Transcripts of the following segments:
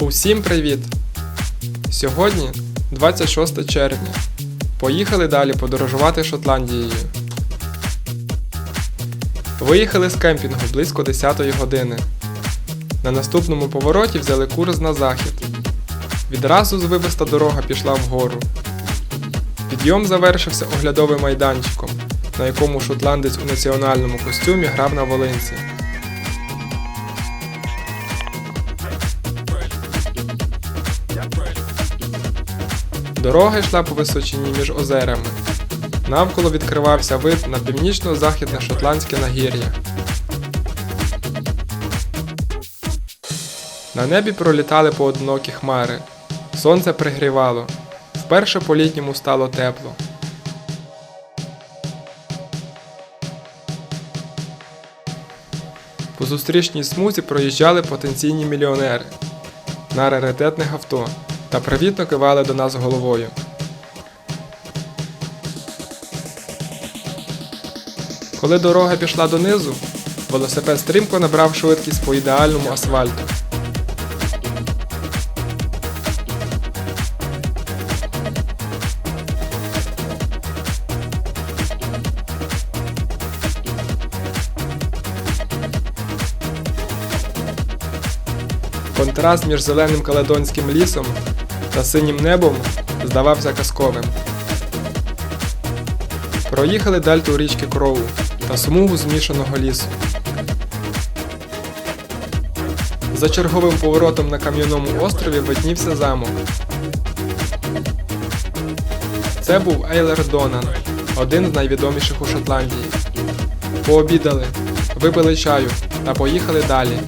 Усім привіт! Сьогодні 26 червня. Поїхали далі подорожувати Шотландією. Виїхали з кемпінгу близько 10 години. На наступному повороті взяли курс на захід. Відразу звивиста дорога пішла вгору. Підйом завершився оглядовим майданчиком, на якому шотландець у національному костюмі грав на волинці. Дорога йшла по височині між озерами. Навколо відкривався вид на північно-західне шотландське нагір'я. На небі пролітали поодинокі хмари. Сонце пригрівало. Вперше по літньому стало тепло. По зустрічній смузі проїжджали потенційні мільйонери на раритетних авто та привітно кивали до нас головою. Коли дорога пішла донизу, велосипед стрімко набрав швидкість по ідеальному асфальту. Контраст між зеленим каледонським лісом та синім небом здавався казковим. Проїхали дельту річки Кроу та смугу змішаного лісу. За черговим поворотом на кам'яному острові виднівся замок. Це був Ейлер Донан, один з найвідоміших у Шотландії. Пообідали, випили чаю та поїхали далі.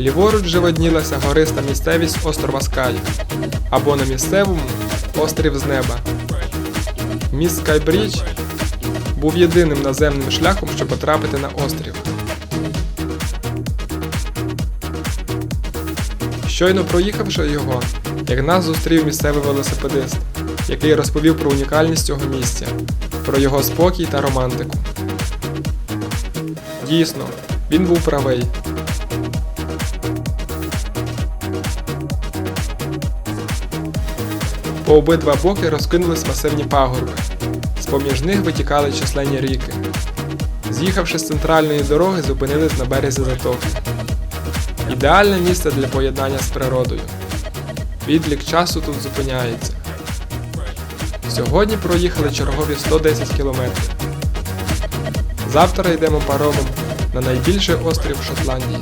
Ліворуч же виднілася гориста місцевість острова Скай, або на місцевому острів з неба. Міст Скайбрідж був єдиним наземним шляхом, щоб потрапити на острів. Щойно проїхавши його, як нас зустрів місцевий велосипедист, який розповів про унікальність цього місця, про його спокій та романтику. Дійсно, він був правий. По обидва боки розкинулись масивні пагорби. З-поміж них витікали численні ріки. З'їхавши з центральної дороги, зупинились на березі затоки. Ідеальне місце для поєднання з природою. Відлік часу тут зупиняється. Сьогодні проїхали чергові 110 кілометрів. Завтра йдемо паромом на найбільший острів Шотландії.